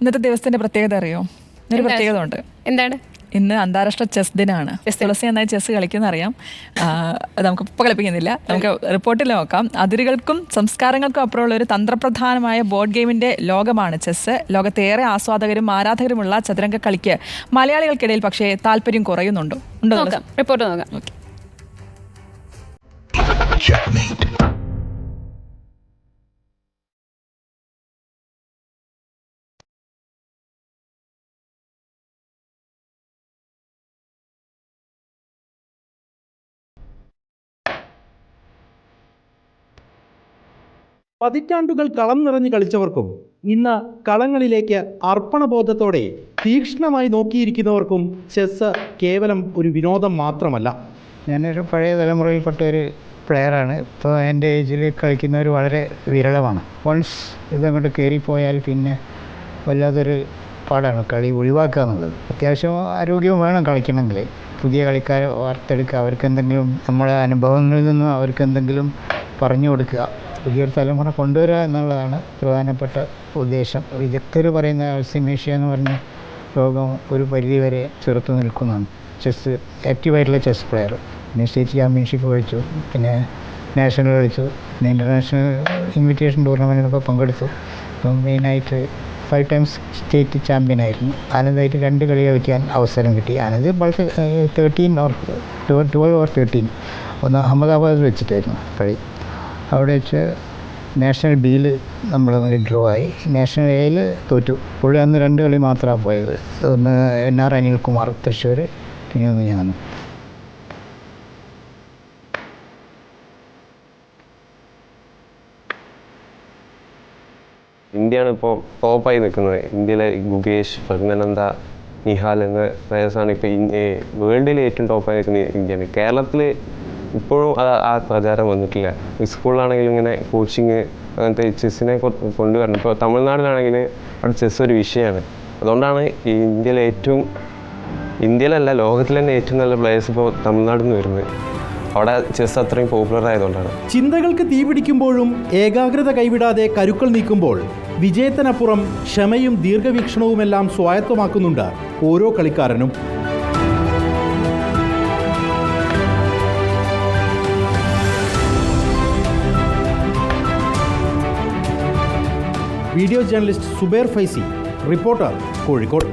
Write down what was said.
ഇന്നത്തെ ദിവസത്തിന്റെ പ്രത്യേകത അറിയോ? ഒരു പ്രത്യേകത ഉണ്ട് എന്താണ്? ഇന്ന് അന്താരാഷ്ട്ര ചെസ് ദിനമാണ് തുളസി നന്നായി ചെസ് കളിക്കുന്ന അറിയാം. അത് നമുക്ക് ഇപ്പോൾ കളിപ്പിക്കുന്നില്ല. നമുക്ക് റിപ്പോർട്ടിൽ നോക്കാം. അതിരുകൾക്കും സംസ്കാരങ്ങൾക്കും അപ്പുറമുള്ള ഒരു തന്ത്രപ്രധാനമായ ബോർഡ് ഗെയിമിന്റെ ലോകമാണ് ചെസ് ലോകത്തെ ഏറെ ആസ്വാദകരും ആരാധകരുമുള്ള ചതുരംഗ കളിക്ക് മലയാളികൾക്കിടയിൽ പക്ഷേ താല്പര്യം കുറയുന്നുണ്ടോ. ഉണ്ടോ? റിപ്പോർട്ട് നോക്കാം. പതിറ്റാണ്ടുകൾ കളം നിറഞ്ഞു കളിച്ചവർക്കും ഇന്ന് കളങ്ങളിലേക്ക് അർപ്പണബോധത്തോടെ തീക്ഷ്ണമായി നോക്കിയിരിക്കുന്നവർക്കും ചെസ് കേവലം ഒരു വിനോദം മാത്രമല്ല. ഞാനൊരു പഴയ തലമുറയിൽപ്പെട്ട ഒരു പ്ലെയറാണ്. ഇപ്പോൾ എന്റെ ഏജിൽ കളിക്കുന്നവർ വളരെ വിരളമാണ്. വൺസ് ഇതങ്ങോട്ട് കയറിപ്പോയാൽ പിന്നെ വല്ലാത്തൊരു പാടാണ് കളി ഒഴിവാക്കുക എന്നുള്ളത്. അത്യാവശ്യം ആരോഗ്യവും വേണം കളിക്കണമെങ്കിൽ. പുതിയ കളിക്കാരെ വാർത്തെടുക്കുക. അവർക്ക് എന്തെങ്കിലും നമ്മുടെ അനുഭവങ്ങളിൽ നിന്നും അവർക്ക് എന്തെങ്കിലും പറഞ്ഞു കൊടുക്കുക. പുതിയൊരു തലമുറ കൊണ്ടുവരിക എന്നുള്ളതാണ് പ്രധാനപ്പെട്ട ഉദ്ദേശം. വിദഗ്ധർ പറയുന്ന അൾസിമേഷ്യ എന്ന് പറഞ്ഞ രോഗം ഒരു പരിധിവരെ ചെറുത്ത് നിൽക്കുന്നതാണ്. ചെസ് ആക്റ്റീവായിട്ടുള്ള ചെസ് പ്ലെയർ പിന്നെ സ്റ്റേറ്റ് ചാമ്പ്യൻഷിപ്പ് കളിച്ചു. പിന്നെ നാഷണൽ കളിച്ചു. പിന്നെ ഇന്റർനാഷണൽ ഇൻവിറ്റേഷൻ ടൂർണമെന്റിനൊക്കെ പങ്കെടുത്തു. അപ്പം മെയിനായിട്ട് ഫൈവ് ടൈംസ് സ്റ്റേറ്റ് ചാമ്പ്യൻ ആയിരുന്നു. ആനന്ദായിട്ട് രണ്ട് കളി കളിക്കാൻ അവസരം കിട്ടി. ആനന്ദ് വളരെ thirteen or twelve or thirteen ഒന്ന് അഹമ്മദാബാദ് വെച്ചിട്ടായിരുന്നു. കളി അവിടെ വെച്ച് നാഷണൽ ബിയിൽ നമ്മൾ ഡ്രോ ആയി. നാഷണൽ എയിൽ തോറ്റു. പുള്ളി അന്ന് രണ്ട് കളി മാത്രമാണ് പോയത്. ഒന്ന് എൻ ആർ അനിൽകുമാർ തൃശ്ശൂർ പിന്നെ ഒന്ന് ഞാൻ ഇന്ത്യയാണ് ഇപ്പോൾ ടോപ്പായി നിൽക്കുന്നത്. ഇന്ത്യയിലെ ഗുകേഷ് പ്രജ്ഞനന്ദ നിഹാൽ എന്ന പ്ലേയേഴ്സാണ് ഇപ്പോൾ വേൾഡിൽ ഏറ്റവും ടോപ്പായി നിൽക്കുന്നത് ഇന്ത്യയാണ്. കേരളത്തിൽ ഇപ്പോഴും അത് ആ പ്രചാരം വന്നിട്ടില്ല. സ്കൂളിലാണെങ്കിലും ഇങ്ങനെ കോച്ചിങ് അങ്ങനത്തെ ചെസ്സിനെ കൊണ്ടുവരണം. ഇപ്പോൾ തമിഴ്നാടിലാണെങ്കിൽ അവിടെ ചെസ് ഒരു വിഷയമാണ് അതുകൊണ്ടാണ് ഈ ഇന്ത്യയിലെ ഏറ്റവും ഇന്ത്യയിലല്ല ലോകത്തിൽ തന്നെ ഏറ്റവും നല്ല പ്ലേയേഴ്സ് ഇപ്പോൾ തമിഴ്നാട്ടിൽ നിന്ന് വരുന്നത്. അവിടെ ചെസ് അത്രയും പോപ്പുലർ ആയതുകൊണ്ടാണ്. ചിന്തകൾക്ക് തീ പിടിക്കുമ്പോഴും ഏകാഗ്രത കൈവിടാതെ കരുക്കൾ നീക്കുമ്പോൾ വിജയത്തിനപ്പുറം ക്ഷമയും ദീർഘവീക്ഷണവുമെല്ലാം സ്വായത്തമാക്കുന്നുണ്ട് ഓരോ കളിക്കാരനും. Video journalist Zubair Faizy reporter Kozhikode.